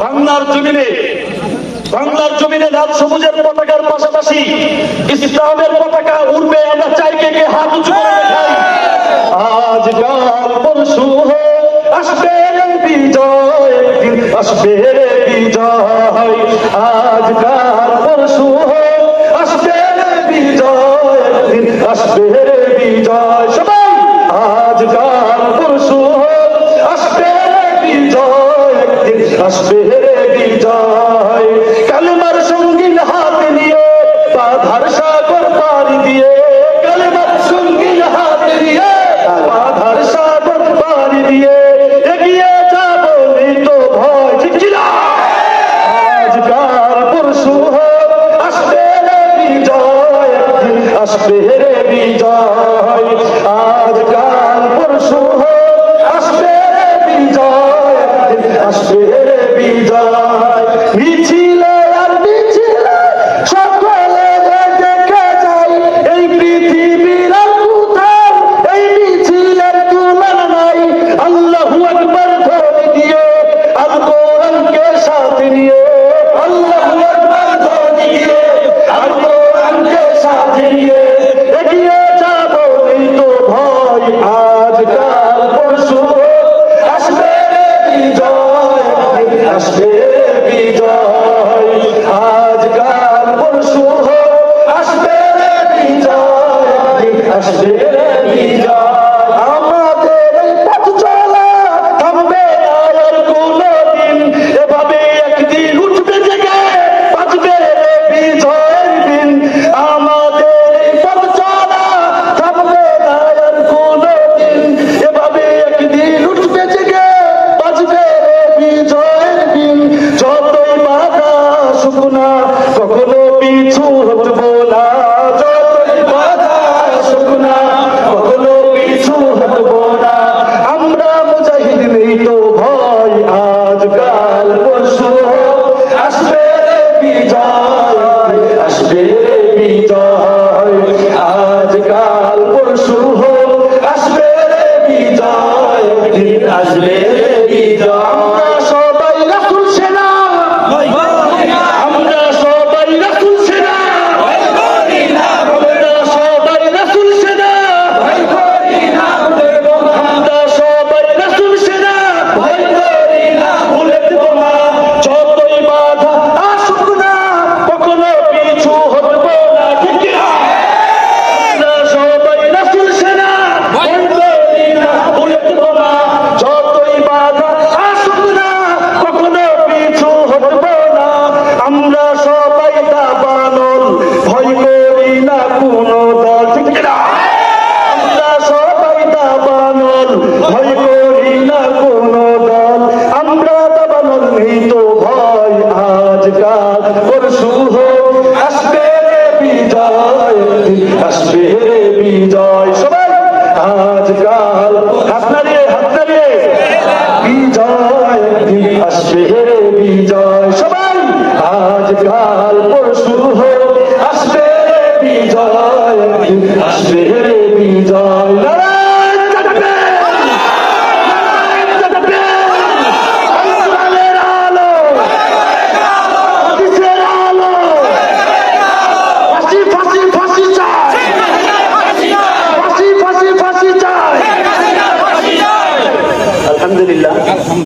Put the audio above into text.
বাংলার জমিনে বাংলার জমিনে লাল সবুজের পতাকার পাশাপাশি ইসলামের পতাকা উড়বে, আমরা চাই কে কে হাত উঁচু আজ কাল পরশু আসবে বিজয় আসবে বিজয়। আসবে বিজয়। কালেমার সঙ্গীন হাতে নিয়ে বাধার সাগর পাড়ি দিয়ে। কালেমার সঙ্গীন হাতে নিয়ে বাধার সাগর পাড়ি দিয়ে। এগিয়ে যাব নেই তো ভয়? আজকাল পরশু আসবে বিজয় আসবে বিজয়। আজকাল পরশু হোক, আসবে বিজয়। আজকাল পরশু আসবে বিজয়। আসবে বিজয়। আমরা মুজাহিদ নেই তো ভয় আজকাল কিসের বিজয় সবাই আজ কাল পরশু আসবে বিজয় আসবে বিজয়।